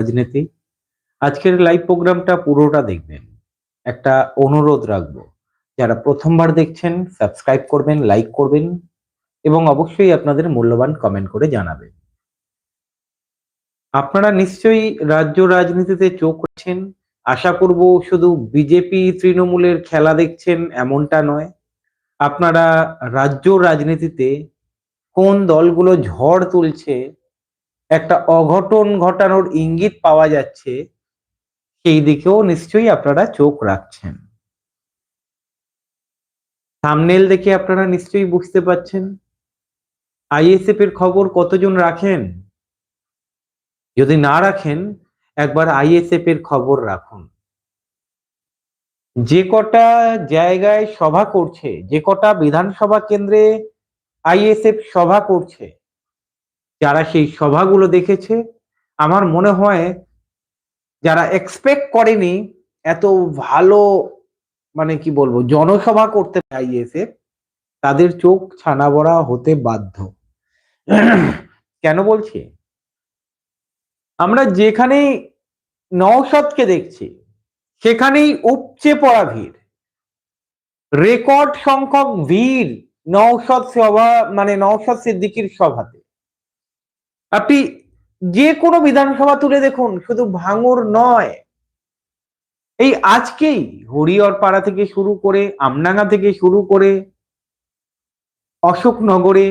রাজনীতি। আজকের লাইভ প্রোগ্রামটা পুরোটা দেখবেন। একটা অনুরোধ রাখব। যারা প্রথমবার দেখছেন সাবস্ক্রাইব করবেন লাইক করবেন এবং অবশ্যই আপনাদের মূল্যবান কমেন্ট করে জানাবেন। আপনারা নিশ্চয়ই রাজ্য রাজনীতিতে চোখ রাখছেন। আশা করব শুধু বিজেপি তৃণমূলের খেলা দেখছেন, এমনটা নয়। আপনারা রাজ্য রাজনীতিতে কোন দলগুলো ঝড় তুলছে একটা অঘটন ঘটানোর ইঙ্গিত পাওয়া যাচ্ছে, সেই দিকেও নিশ্চয়ই আপনারা চোখ রাখছেন। থামনেল দেখে আপনারা নিশ্চয়ই বুঝতে পাচ্ছেন আইএসএফ এর খবর কতজন রাখেন? যদি না রাখেন, একবার আইএসএফ এর খবর রাখুন। যে কটা জায়গায় সভা করছে, যে কটা বিধানসভা কেন্দ্রে আইএসএফ সভা করছে যারা সেই সভাগুলো দেখেছে, আমার মনে হয় যারা এক্সপেক্ট করেনি এত ভালো মানে কি বলব, জনসভা করতে আইএসএফ তাদের চোখ ছানা বড়া হতে বাধ্য। কেন বলছি? আমরা যেখানেই নওশাদকে দেখছি, সেখানেই উপচে পড়া ভিড়। রেকর্ড সংখ্যক ভিড় নওশাদ সভা মানে নওশাদ সিদ্দিকির সভাতে। আপনি যে কোনো বিধানসভা তুলে দেখুন, শুধু ভাঙর নয়। এই আজকেই হরিয়র পাড়া থেকে শুরু করে আমনাঙ্গা থেকে শুরু করে অশোকনগরে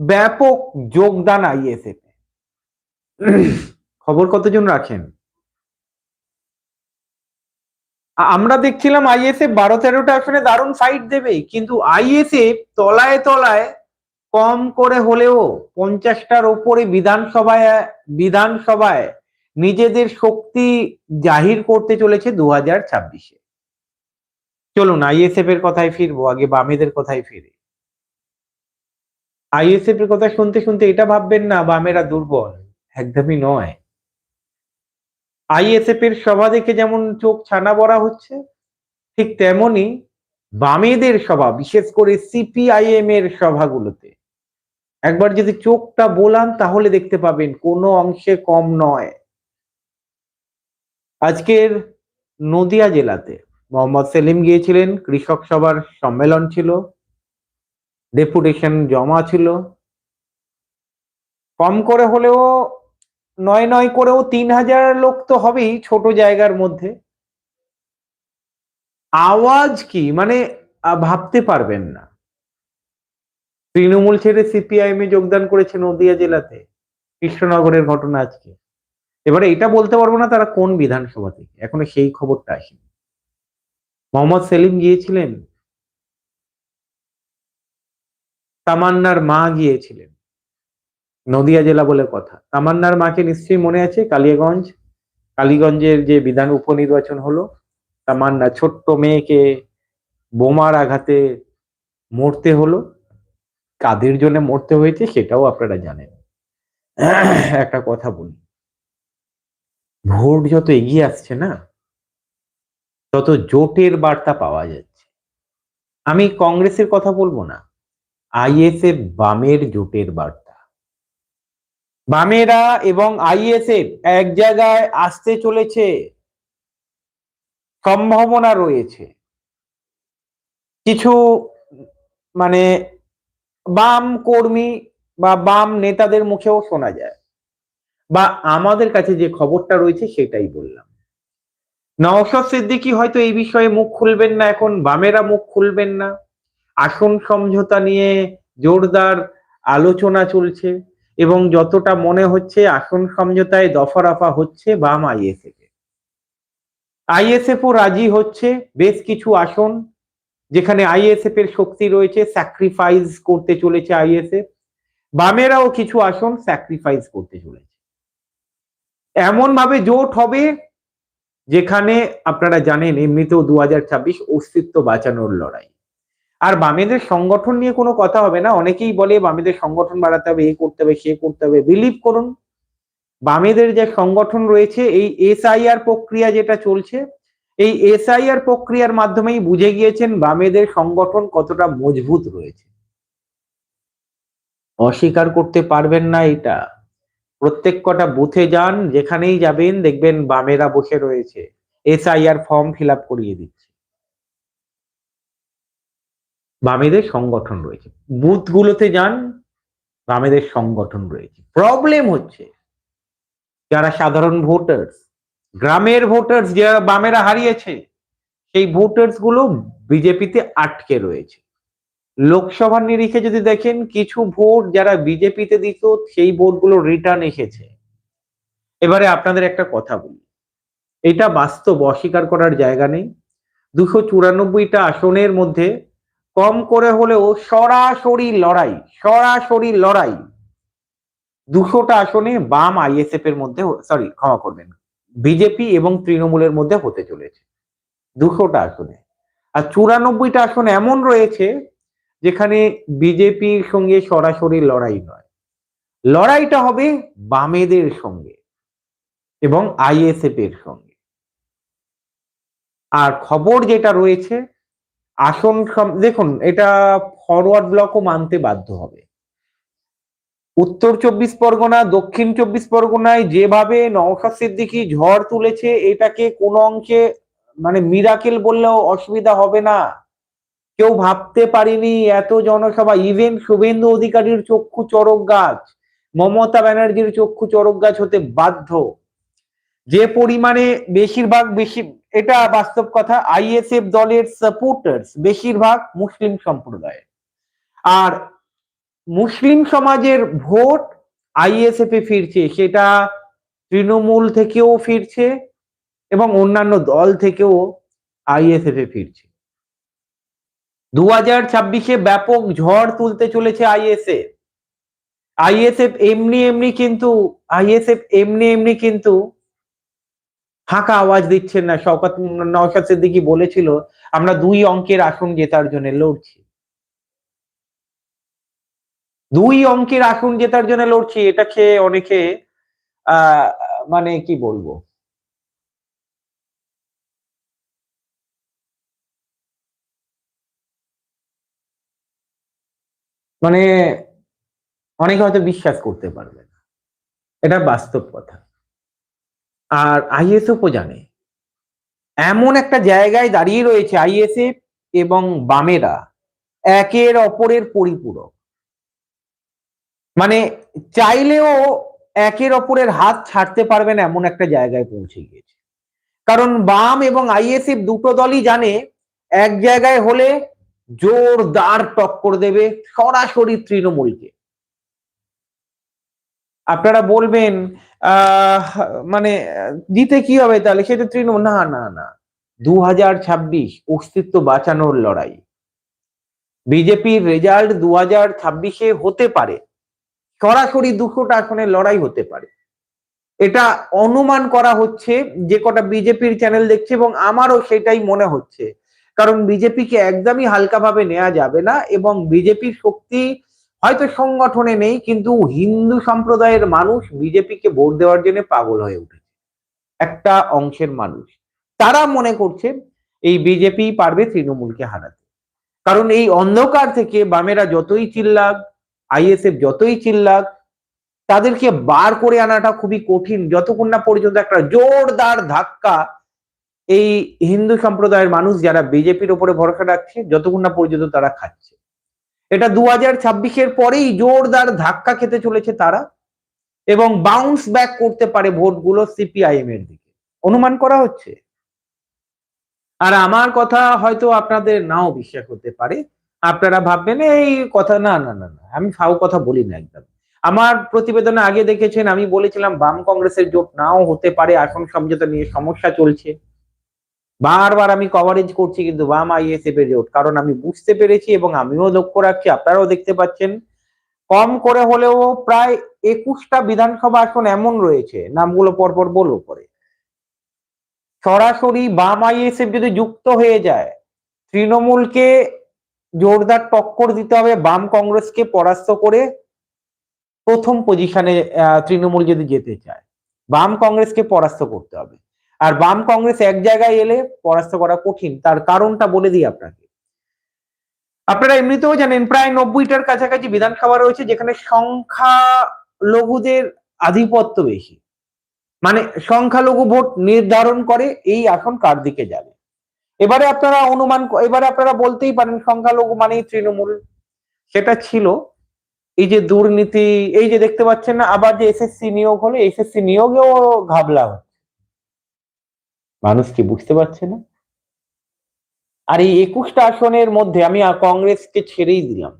ব্যাপক যোগদান আইএসএফ। খবর কতজন রাখেন? আমরা দেখছিলাম আইএসএফ বারো তেরোটা আসনে দারুণ ফাইট দেবে, কিন্তু আইএসএফ তলায় তলায় কম করে হলেও পঞ্চাশটার ওপরে বিধানসভায় বিধানসভায় নিজেদের শক্তি জাহির করতে চলেছে দু হাজার ছাব্বিশে। চলুন আইএসএফ এর কথায় ফিরবো, আগে বামেদের কথায় ফিরে। আইএসএফ এর কথা শুনতে শুনতে এটা ভাববেন না, বামেরা দুর্বল। একদমই নয়। আইএসএফ এর সভা দেখে যেমন চোখ ছানা বড়া হচ্ছে, ঠিক তেমনি বামেদের সভা, বিশেষ করে সিপিআইএম এর সভাগুলোতে। একবার যদি চোখটা বোলান, তাহলে দেখতে পাবেন কোনো অংশে কম নয়। আজকের নদিয়া জেলাতে মোহাম্মদ সেলিম গিয়েছিলেন, কৃষক সভার সম্মেলন ছিল, ডেপুটেশন জমা ছিল। কম করে হলেও নয় নয় করেও তিন হাজার লোক তো হবেই ছোট জায়গার মধ্যে। আওয়াজ কি? মানে ভাবতে পারবেন না। তৃণমূল ছেড়ে সিপিআইএম এ যোগদান করেছে নদিয়া জেলাতে, কৃষ্ণনগরের ঘটনা আজকে। এবারে এটা বলতে পারব না তারা কোন বিধানসভা থেকে, এখনও সেই খবরটা আসেনি। মোহাম্মদ সেলিম গিয়েছিলেন? তামান্নার মা গিয়েছিলেন। নদিয়া জেলা বলে কথা। তামান্নার মাকে নিশ্চয়ই মনে আছে কালিয়াগঞ্জ? কালীগঞ্জের যে বিধান উপনির্বাচন হলো, তামান্না ছোট্ট মেয়েকে বোমার আঘাতে মরতে হলো। কাদের জন্য মরতে হয়েছে সেটাও আপনারা জানেন। একটা কথা বলি। ভোট যত এগিয়ে আসছে না, তত জোটের বার্তা পাওয়া যাচ্ছে। আমি কংগ্রেসের কথা বলব না, আইএসএফ বামের জোটের বার্তা। বামেরা এবং আইএসএফ এক জায়গায় আসতে চলেছে, সম্ভাবনা রয়েছে। কিছু মানে বাম কর্মী বা বাম নেতাদের মুখেও শোনা যায়। বা আমাদের কাছে যে খবরটা রয়েছে সেটাই বললাম। নওশাদ সিদ্দিকি হয়তো এই বিষয়ে মুখ খুলবেন না এখন, বামেরা মুখ খুলবেন না। আসন সমঝোতা নিয়ে জোরদার আলোচনা চলছে এবং যতটা মনে হচ্ছে আসন সমঝোতায় দফা রফা হচ্ছে বাম আইএসএফ। ও রাজি হচ্ছে, বেশ কিছু আসন যেখানে আইএসএফ এর শক্তি রয়েছে স্যাক্রিফাইস করতে চলেছে আইএসএফ বামেরাও কিছু আসন স্যাক্রিফাইস করতে চলেছে। এমন ভাবে জোট হবে যেখানে আপনারা জানেন এমনিতেও দু হাজার ছাব্বিশ অস্তিত্ব বাঁচানোর লড়াই। আর বামেদের সংগঠন নিয়ে কোনো কথা হবে না। অনেকেই বলে বামেদের সংগঠন বাড়াতে হবে, এ করতে হবে, সে করতে হবে। বিলিভ করুন, বামেদের যে সংগঠন রয়েছে, এই এসআইআর প্রক্রিয়া যেটা চলছে এই এসআইআর প্রক্রিয়ার মাধ্যমেই বুঝে গিয়েছেন বামেদের সংগঠন কতটা মজবুত রয়েছে। অস্বীকার করতে পারবেন না এটা। প্রত্যেক কটা বুথে যান, যেখানেই যাবেন, দেখবেন বামেরা বসে রয়েছে। এসআইআর ফর্ম ফিল করিয়ে দিচ্ছে। বামেদের সংগঠন রয়েছে। বুথগুলোতে যান, বামেদের সংগঠন রয়েছে। প্রবলেম হচ্ছে। যারা সাধারণ ভোটার্স গ্রামের ভোটার্স যারা বামেরা হারিয়েছে, সেই ভোটার্সগুলো বিজেপিতে আটকে রয়েছে। লোকসভার নিরিখে যদি দেখেন, কিছু ভোট যারা বিজেপিতে দিত, সেই ভোটগুলো রিটার্ন এসেছে। এবারে আপনাদের একটা কথা বলি। এটা বাস্তব, অস্বীকার করার জায়গা নেই। দুশো চুরানব্বইটা আসনের মধ্যে কম করে হলেও সরাসরি লড়াই সরাসরি লড়াই দুশোটা আসনে বাম আইএসএফ এর মধ্যে সরি ক্ষমা করবেন বিজেপি এবং তৃণমূলের মধ্যে হতে চলেছে। দুশোটা আসনে। আর চুরানব্বইটা আসন এমন রয়েছে, যেখানে বিজেপির সঙ্গে সরাসরি লড়াই নয়। লড়াইটা হবে বামেদের সঙ্গে এবং আইএসএফ এর সঙ্গে। আর খবর যেটা রয়েছে, আসন দেখুন, এটা ফরওয়ার্ড ব্লকও মানতে বাধ্য হবে। উত্তর চব্বিশ পরগনা, দক্ষিণ চব্বিশ পরগনায় যেভাবে নওশাদ সিদ্দিকি ঝড় তুলেছে, এটাকে কোনো অংশে মানে মিরাকেল বললেও অসুবিধা হবে না। কেউ ভাবতে পারিনি, এত জনসভা ইভেন শুভেন্দু অধিকারীর চক্ষু চরক গাছ, মমতা ব্যানার্জির চক্ষু চরক গাছ হতে বাধ্য। যে পরিমাণে বেশিরভাগ বেশি, এটা বাস্তব কথা আইএসএফ দলের সাপোর্টার্স বেশিরভাগ মুসলিম সম্প্রদায়ের। আর মুসলিম সমাজের ভোট আইএসএফ এ ফিরছে, সেটা তৃণমূল থেকেও ফিরছে এবং অন্যান্য দল থেকেও আইএসএফ এ ফিরছে। দু হাজার ছাব্বিশে ব্যাপক ঝড় তুলতে চলেছে আইএসএফ। আইএসএফ এমনি এমনি কিন্তু, আইএসএফ এমনি এমনি কিন্তু ফাঁকা আওয়াজ দিচ্ছেন না। শওকত, নওশাদ সিদ্দিকী বলেছিল, আমরা দুই অঙ্কের আসন জেতার জন্য লড়ছি। দুই অঙ্কের আসন জেতার জন্য লড়ছি, এটা খেয়ে অনেকে মানে কি বলব? মানে অনেকে হয়তো বিশ্বাস করতে পারবে না। এটা বাস্তব কথা। আর আইএসএফও জানে, এমন একটা জায়গায় দাঁড়িয়ে রয়েছে আইএসএফ এবং বামেরা, একের অপরের পরিপূরক। মানে চাইলেও একের অপরের হাত ছাড়তে পারবে না এমন একটা জায়গায় পৌঁছে গিয়েছে। কারণ বাম এবং আইএসএফ দুটো দলই জানে, এক জায়গায় হলে জোরদার টক্কর দেবে সরাসরি তৃণমূলকে। আপনারা বলবেন, আহ মানে দিতে কি হবে তাহলে? সেটা তৃণমূল। না না না। দু হাজার ছাব্বিশ অস্তিত্ব বাঁচানোর লড়াই। বিজেপির রেজাল্ট দু হাজার ছাব্বিশে হতে পারে। সরাসরি দুশোটা আসনে লড়াই হতে পারে। এটা অনুমান করা হচ্ছে, যে কটা বিজেপির চ্যানেল দেখছে এবং আমারও সেটাই মনে হচ্ছে। কারণ বিজেপিকে একদমই হালকাভাবে নেওয়া যাবে না এবং বিজেপির শক্তি হয়তো সংগঠনে নেই, কিন্তু হিন্দু সম্প্রদায়ের মানুষ বিজেপিকে ভোট দেওয়ার জন্য পাগল হয়ে উঠেছে। একটা অংশের মানুষ। তারা মনে করছে, এই বিজেপি পারবে তৃণমূলকে হারাতে। কারণ এই অন্ধকার থেকে বামেরা যতই চিল্লাক আইএসএফ যতই চিল্লাক, তাদেরকে বার করে আনাটা খুবই কঠিন। যতক্ষণ না পর্যন্ত একটা জোরদার ধাক্কা এই হিন্দু সম্প্রদায়ের মানুষ যারা বিজেপির উপরে ভরসা রাখছে, যতক্ষণ না পর্যন্ত তারা খাচ্ছে। এটা দু হাজার ছাব্বিশের পরেই জোরদার ধাক্কা খেতে চলেছে তারা এবং বাউন্স ব্যাক করতে পারে ভোটগুলো সিপিআইএম এর দিকে। অনুমান করা হচ্ছে। আর আমার কথা হয়তো আপনাদের নাও বিশ্বাস হতে পারে। আপনারা ভাববেন, এই কথা না না না না, আমি ফাউ কথা বলি না একদম। আমার প্রতিবেদনে আগে দেখেছেন, আমি বলেছিলাম, বাম কংগ্রেসের জোট নাও হতে পারে, আসন সমঝোতা নিয়ে সমস্যা চলছে। বারবার আমি কভারেজ করছি, কিন্তু বাম আইএসএফ এর জোট, কারণ আমি বুঝতে পেরেছি এবং আমিও লক্ষ্য রাখছি, আপনারাও দেখতে পাচ্ছেন, কম করে হলেও প্রায় একুশটা বিধানসভা আসন এমন রয়েছে, নামগুলো পরপর বলব পরে। সরাসরি বাম আইএসএফ যদি যুক্ত হয়ে যায়, তৃণমূলকে জোরদার টক্কর দিতে হবে বাম কংগ্রেসকে পরাস্ত করে প্রথম পজিশনে তৃণমূল যদি যেতে চায়। বাম কংগ্রেসকে পরাস্ত করতে হবে। আর বাম কংগ্রেস এক জায়গায় এলে পরাস্ত করা কঠিন। তার কারণটা বলে দিই আপনাকে। আপনারা এমনিতেও জানেন, প্রায় নব্বইটার কাছাকাছি বিধানসভা রয়েছে, যেখানে সংখ্যা লঘুদের আধিপত্য বেশি। মানে সংখ্যালঘু ভোট নির্ধারণ করে এই আসন কার দিকে যাবে। এবারে আপনারা অনুমান এবারে আপনারা বলতেই পারেন সংখ্যালঘু মানেই তৃণমূল। সেটা ছিল। এই যে দুর্নীতি, এই যে দেখতে পাচ্ছেন না, আবার যে এসএসসি নিয়োগ হলো, এসএসসি নিয়োগেও ঘাবলা হচ্ছে। মানুষ কি বুঝতে পারছে না? আর এই একুশটা আসনের মধ্যে আমি কংগ্রেসকে ছেড়েই দিলাম।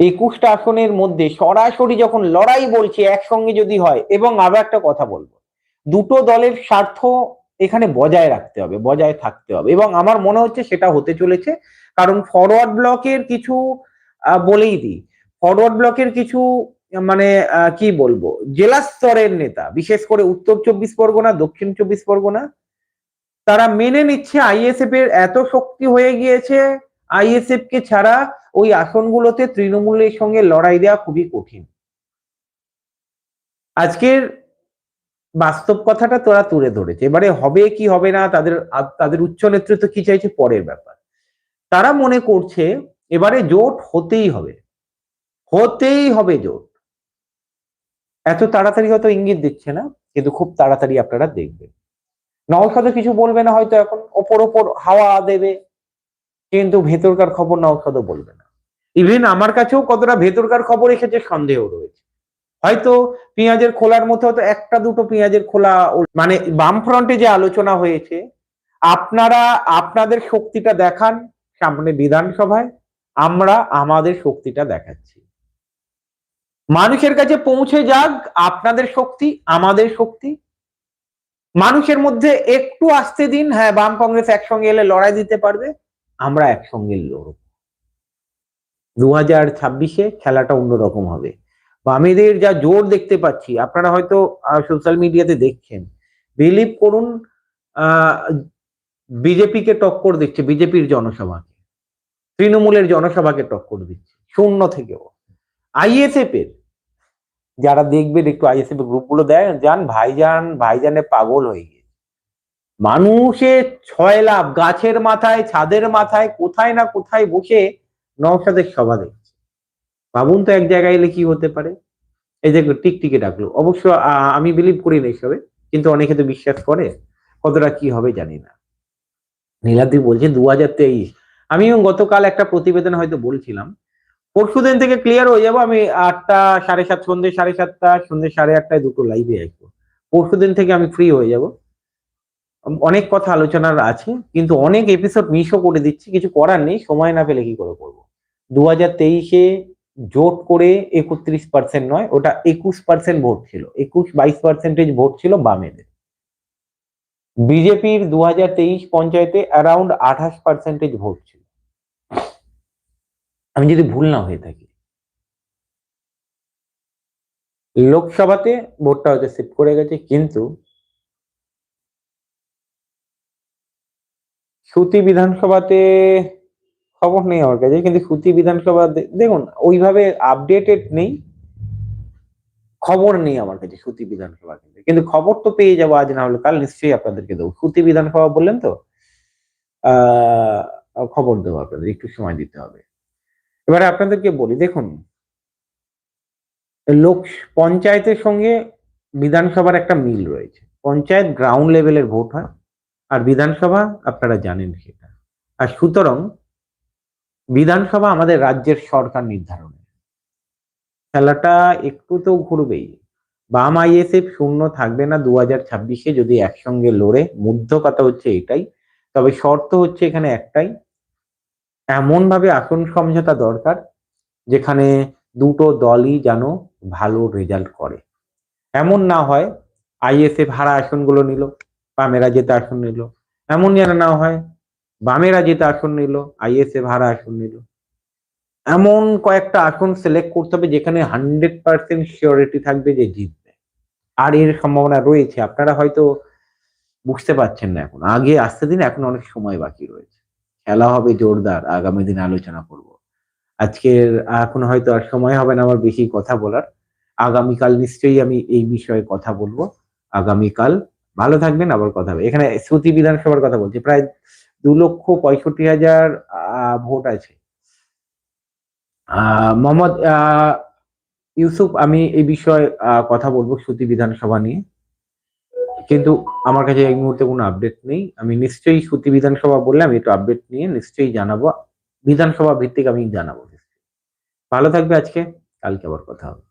একুশটা আসনের মধ্যে সরাসরি যখন লড়াই বলছি একসঙ্গে যদি হয়, এবং আবার একটা কথা বলব। দুটো দলের স্বার্থ এখানে বজায় রাখতে হবে, বজায় থাকতে হবে। এবং আমার মনে হচ্ছে সেটা হতে চলেছে, কারণ ফরওয়ার্ড ব্লকের কিছু বলেই দিই। ফরওয়ার্ড ব্লকের কিছু মানে কি বলব? জেলা স্তরের নেতা, বিশেষ করে উত্তর চব্বিশ পরগনা, দক্ষিণ চব্বিশ পরগনা, তারা মেনে নিচ্ছে আইএসএফ এর এত শক্তি হয়ে গিয়েছে আইএসএফ কে ছাড়া ওই আসনগুলোতে তৃণমূলের সঙ্গে লড়াই দেওয়া খুবই কঠিন। আজকের বাস্তব কথাটা তোরা তুলে ধরেছে। এবারে হবে কি হবে না, তাদের তাদের উচ্চ নেতৃত্ব কি চাইছে পরের ব্যাপার। তারা মনে করছে এবারে জোট হতেই হবে। হতেই হবে জোট। এত তাড়াতাড়ি হয়তো ইঙ্গিত দিচ্ছে না, কিন্তু খুব তাড়াতাড়ি আপনারা দেখবেন। নওশাদও কিছু বলবে না হয়তো এখন, ওপর ওপর হাওয়া দেবে, কিন্তু ভেতরকার খবর নওশাদও বলবে না। ইভেন আমার কাছেও কতটা ভেতরকার খবর এসেছে সন্দেহ রয়েছে। হয়তো পেঁয়াজের খোলার মধ্যে হয়তো একটা দুটো পেঁয়াজের খোলা মানে বাম ফ্রন্টে যে আলোচনা হয়েছে, আপনারা, আপনাদের শক্তিটা দেখান সামনে বিধানসভায়, আমরা আমাদের শক্তিটা দেখাচ্ছি। মানুষের কাছে পৌঁছে যাক আপনাদের শক্তি, আমাদের শক্তি। মানুষের মধ্যে একটু আসতে দিন হ্যাঁ বাম কংগ্রেস একসঙ্গে এলে লড়াই দিতে পারবে, আমরা একসঙ্গে লড়ব। দু হাজার ছাব্বিশে খেলাটা অন্যরকম হবে। বামেদের যা জোর দেখতে পাচ্ছি, আপনারা হয়তো সোশ্যাল মিডিয়াতে দেখছেন। বিলিভ করুন বিজেপিকে টক্কর দিচ্ছে, বিজেপির জনসভাকে। তৃণমূলের জনসভাকে টক্কর দিচ্ছে, শূন্য থেকেও। আইএসএফ এর যারা দেখবেন, একটু আইএসএফ গ্রুপগুলো দেয় যান, ভাইজান, ভাইজানে পাগল হয়ে গিয়েছে মানুষের ছয় লাভ, গাছের মাথায়, ছাদের মাথায়, কোথায় না কোথায় বসে নওশাদের সভা দেখছে। ভাবুন তো এক জায়গায় এলে কি হতে পারে? এই যে টিকটিকে ডাকলো। অবশ্য আমি বিলিভ করি না এসবে, কিন্তু অনেকে তো বিশ্বাস করে, কতটা কি হবে জানি না। নীলাদ্রি বলছে দু হাজার তেইশ। আমিও গতকাল একটা প্রতিবেদন হয়তো বলছিলাম পরশুদিন থেকে ক্লিয়ার হয়ে যাব, আমি আটটা, সাড়ে সাত সন্ধ্যে সাড়ে সাতটা সন্ধ্যে সাড়ে আটটায় দুটো লাইভে আসব। পরশুদিন থেকে আমি ফ্রি হয়ে যাব। অনেক কথা আলোচনার আছে, কিন্তু অনেক এপিসোড মিসও করে দিচ্ছি, কিছু করার নেই, সময় না পেলে কি করে করব? দু হাজার তেইশে জোট করে একত্রিশ পার্সেন্ট নয়, ওটা একুশ পার্সেন্ট ভোট ছিল। একুশ বাইশ পার্সেন্টেজ ভোট ছিল বামেদের। বিজেপির দু হাজার তেইশ পঞ্চায়েতে অ্যারাউন্ড আঠাশ পার্সেন্টেজ ভোট ছিল। আমি যদি ভুল না হয়ে থাকি। লোকসভাতে ভোটটা হয়তো শিফট করে গেছে, কিন্তু সুতি বিধানসভাতে খবর নেই আমার কাছে কিন্তু সুতি বিধানসভা দেখুন, ওইভাবে আপডেটেড নেই, খবর নেই আমার কাছে সুতি বিধানসভা কিন্তু কিন্তু খবর তো পেয়ে যাব, আজ না হলে কাল নিশ্চয়ই আপনাদেরকে দেবো। সুতি বিধানসভা বললেন তো? খবর দেবো আপনাদের, একটু সময় দিতে হবে। এবারে আপনাদেরকে বলি, দেখুন, লোক, পঞ্চায়েতের সঙ্গে বিধানসভার একটা মিল রয়েছে। পঞ্চায়েত গ্রাউন্ড লেভেলের ভোট হয়, আর বিধানসভা আপনারা জানেন সেটা। আর সুতরাং বিধানসভা আমাদের রাজ্যের সরকার নির্ধারণে। খেলাটা একটু তো ঘুরবেই। বাম আইএসএফ শূন্য থাকবে না দু হাজার ছাব্বিশে যদি একসঙ্গে লড়ে। মুগ্ধ কথা হচ্ছে এটাই। তবে শর্ত হচ্ছে এখানে একটাই। এমন ভাবে আসন সমঝোতা দরকার, যেখানে দুটো দলই যেন ভালো রেজাল্ট করে। এমন না হয় আইএসএফ হারা আসনগুলো নিল, বামেরা যেতে আসন নিল। এমন যেন না হয় বামেরা যেতে আসন নিল আইএসএফ ভাড়া আসন নিল। এমন কয়েকটা আসন সিলেক্ট করতে হবে যেখানে হান্ড্রেড পার্সেন্ট সিওরিটি থাকবে যে জিতবে। আর এর সম্ভাবনা রয়েছে, আপনারা হয়তো বুঝতে পারছেন না এখন। আগে আসতে দিন, এখন অনেক সময় বাকি রয়েছে। খেলা হবে জোরদার, আগামী দিনে আলোচনা করব। আজকের এখন হয়তো আর সময় হবে না আমার বেশি কথা বলার। আগামীকাল নিশ্চয়ই আমি এই বিষয়ে কথা বলব। আগামীকাল ভালো থাকবেন, আবার কথা হবে। এখানে শ্রুতি বিধানসভার কথা বলছি। প্রায় দু লক্ষ পঁয়ষট্টি হাজার ভোট আছে। মোহাম্মদ ইউসুফ, আমি এই বিষয়ে কথা বলব সুতি বিধানসভা নিয়ে। কিন্তু আমার কাছে এই মুহূর্তে কোনো আপডেট নেই। আমি নিশ্চয়ই সুতি বিধানসভা বললে আমি একটু আপডেট নিয়ে নিশ্চয়ই জানাব। বিধানসভা ভিত্তিক আমি জানাব। ভালো থাকবে আজকে, কালকে আবার কথা হবে।